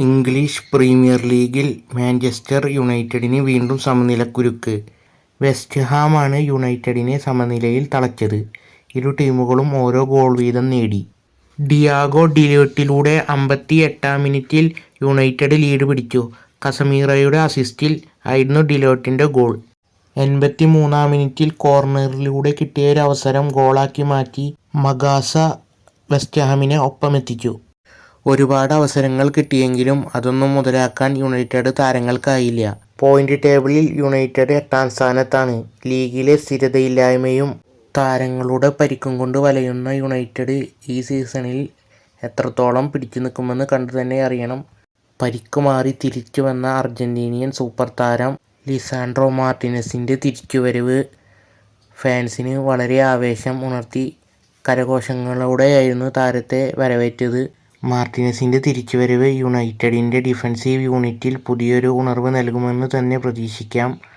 English premier ലീഗിൽ Manchester യുണൈറ്റഡിന് വീണ്ടും സമനിലക്കുരുക്ക്. വെസ്റ്റ് ഹാമാണ് യുണൈറ്റഡിനെ സമനിലയിൽ തളച്ചത്. ഇരു ടീമുകളും ഓരോ ഗോൾ വീതം നേടി. ഡിയാഗോ ഡിലോട്ടിലൂടെ അമ്പത്തി എട്ടാം മിനിറ്റിൽ യുണൈറ്റഡ് ലീഡ് പിടിച്ചു. കസമീറയുടെ അസിസ്റ്റിൽ ആയിരുന്നു ഡിലോട്ടിന്റെ ഗോൾ. എൺപത്തി മൂന്നാം മിനിറ്റിൽ കോർണറിലൂടെ കിട്ടിയൊരവസരം ഗോളാക്കി മാറ്റി മഗാസ വെസ്റ്റ് ഹാമിനെ ഒപ്പമെത്തിച്ചു. ഒരുപാട് അവസരങ്ങൾ കിട്ടിയെങ്കിലും അതൊന്നും മുതലാക്കാൻ യുണൈറ്റഡ് താരങ്ങൾക്കായില്ല. പോയിന്റ് ടേബിളിൽ യുണൈറ്റഡ് എട്ടാം സ്ഥാനത്താണ്. ലീഗിലെ സ്ഥിരതയില്ലായ്മയും താരങ്ങളുടെ പരിക്കും കൊണ്ട് വലയുന്ന യുണൈറ്റഡ് ഈ സീസണിൽ എത്രത്തോളം പിടിച്ചു നിൽക്കുമെന്ന് കണ്ടു തന്നെ അറിയണം. പരിക്ക് മാറി തിരിച്ചു വന്ന അർജന്റീനിയൻ സൂപ്പർ താരം ലിസാൻഡ്രോ മാർട്ടിനസിന്റെ തിരിച്ചുവരവ് ഫാൻസിന് വളരെ ആവേശം ഉണർത്തി. കരഘോഷങ്ങളോടെയായിരുന്നു താരത്തെ വരവേറ്റത്. മാർട്ടിനസിന്റെ തിരിച്ചുവരവ് യുണൈറ്റഡിന്റെ ഡിഫൻസീവ് യൂണിറ്റിൽ പുതിയൊരു ഉണർവ് നൽകുമെന്ന് തന്നെ പ്രതീക്ഷിക്കാം.